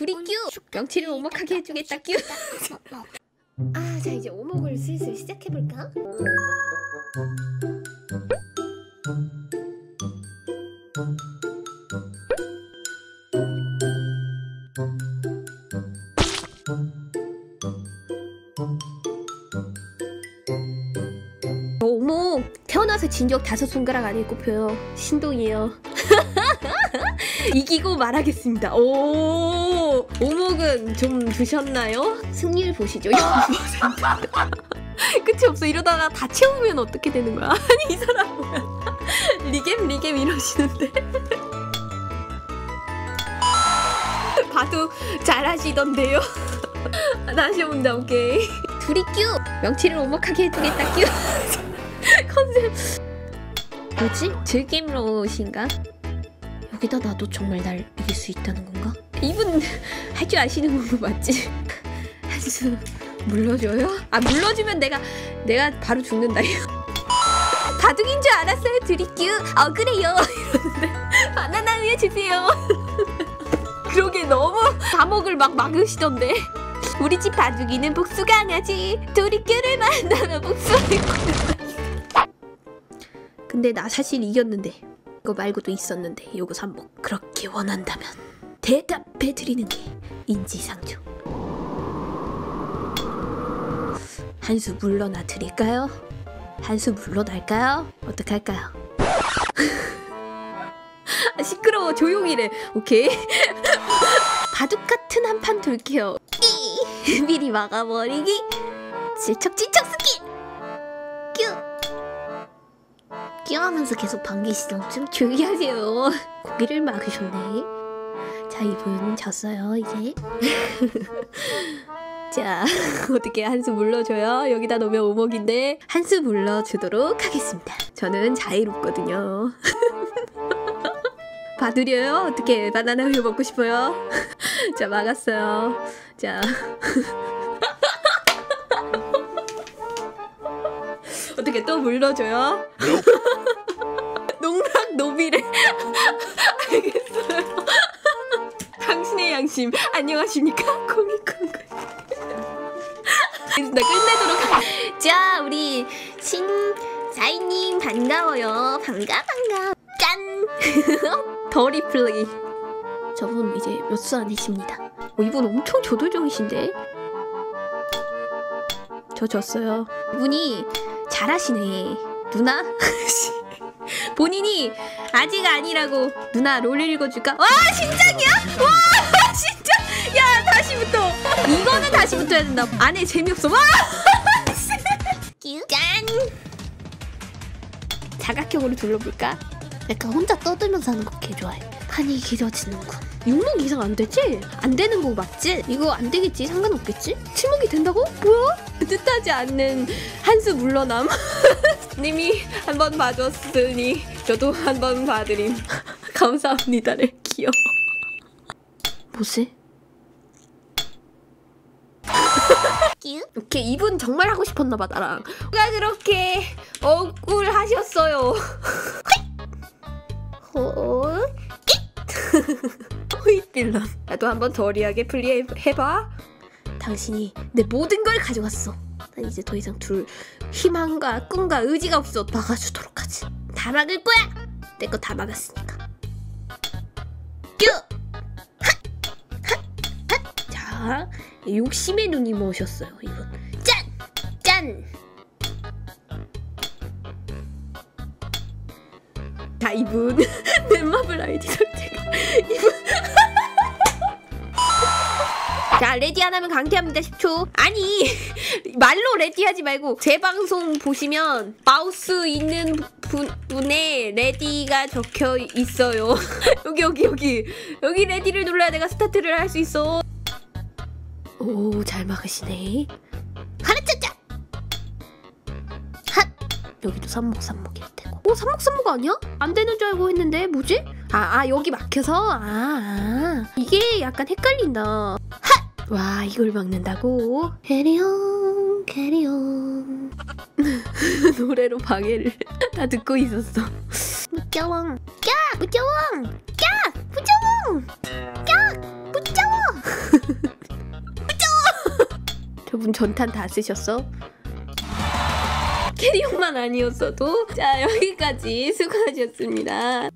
둘이 뀨 명치를 오목하게 해주겠다. 뀨 아, 자 이제 오목을 슬슬 시작해볼까? 오목 태어나서 진적 다섯 손가락 안에 꼽혀요. 신동이에요 이기고 말하겠습니다. 오 오목은 좀 드셨나요? 승리를 보시죠. 0%. 끝이 없어. 이러다가 다 채우면 어떻게 되는 거야? 아니 이 사람 뭐야 리겜 리겜 이러시는데. 봐도 잘하시던데요? 다시 온다 오케이. 둘이 뀨 명치를 오목하게 해주겠다 뀨 컨셉. 뭐지? 즐김로우신가? 여기다 놔도 정말 날 이길 수 있다는 건가? 이분 할 줄 아시는 거 맞지? 한수 물러줘요? 아 물러주면 내가 내가 바로 죽는다 이거 바둑인 줄 알았어요 드리큐. 어 그래요. 이러는데 바나나 우유 주세요. 그러게 너무 감옥을 막 막으시던데. 우리 집 바둑이는 복수 강아지. 도리큐를 만나면 복수하고 근데 나 사실 이겼는데 이거 말고도 있었는데 요거 삼복 그렇게 원한다면 대답해 드리는 게 인지상정 한수 물러나 드릴까요? 한수 물러날까요? 어떡할까요? 아, 시끄러워. 조용히래. 오케이. 바둑 같은 한 판 돌게요. 삐! 미리 막아버리기. 질척질척 스킬 큐 끼어하면서 계속 반기시죠. 좀 조용히 하세요. 고기를 막으셨네. 자, 이분 졌어요, 이제. 자, 어떻게 한수 물러줘요? 여기다 놓으면 오목인데 한수 물러주도록 하겠습니다. 저는 자유롭거든요. 봐드려요? 어떻게 바나나 우유 먹고 싶어요? 자, 막았어요. 자. 어떻게 또 물러줘요? 농락 노비래. 알겠어요. 당신의 양심 안녕하십니까? 코미콘. 나 끝내도록 하... 자 우리 신사이님 반가워요. 반가 반가. 짠. 더 리 플레이. 저분 이제 몇 수 안이십니다. 어, 이분 엄청 조도종이신데? 저 졌어요. 이분이 잘하시네. 누나? 본인이 아직 아니라고 누나 롤 읽어줄까? 와 신작이야? 와 진짜 야 다시부터 이거는 다시부터 해야 된다 안에 재미없어 와 짠! 사각형으로 둘러볼까? 약간 혼자 떠들면서 하는 거 개 좋아해 판이 길어지는군 6목 이상 안 되지? 안 되는 거 맞지? 이거 안 되겠지? 상관없겠지? 7목이 된다고? 뭐야? 뜻하지 않는 한수 물러남 님이 한번 봐줬으니 저도 한번 봐드림 감사합니다를 귀여워 뭐지? 오케이 이분 정말 하고 싶었나봐 나랑 누가 그렇게 억울하셨어요 홀 호잇 빌런. 나도 한번 더리하게 플레이해봐. 당신이 내 모든 걸 가져갔어. 난 이제 더 이상 둘 희망과 꿈과 의지가 없어. 막아주도록 하지. 다 막을 거야! 내 거 다 막았으니까. 뀨! 자 욕심의 눈이 모셨어요 이분. 짠! 짠! 자 이분. 넷마블 아이디 이분 자 레디 안 하면 강퇴합니다. 10초. 아니 말로 레디 하지 말고 제 방송 보시면 마우스 있는 분, 분에 레디가 적혀 있어요. 여기 여기 여기. 여기 레디를 눌러야 내가 스타트를 할 수 있어. 오 잘 막으시네. 가르쳤자 핫! 여기도 삼목삼목일 테고. 오 삼목삼목 아니야? 안 되는 줄 알고 했는데 뭐지? 아, 아 여기 막혀서 아, 아 이게 약간 헷갈린다 핫! 와 이걸 막는다고? 캐리온 캐리온 노래로 방해를 다 듣고 있었어 무쩌왕 깍! 무쩌왕 깍! 무쩌왕 깍! 무쩌왕 저분 전탄 다 쓰셨어? 캐리어만 아니었어도 자 여기까지 수고하셨습니다.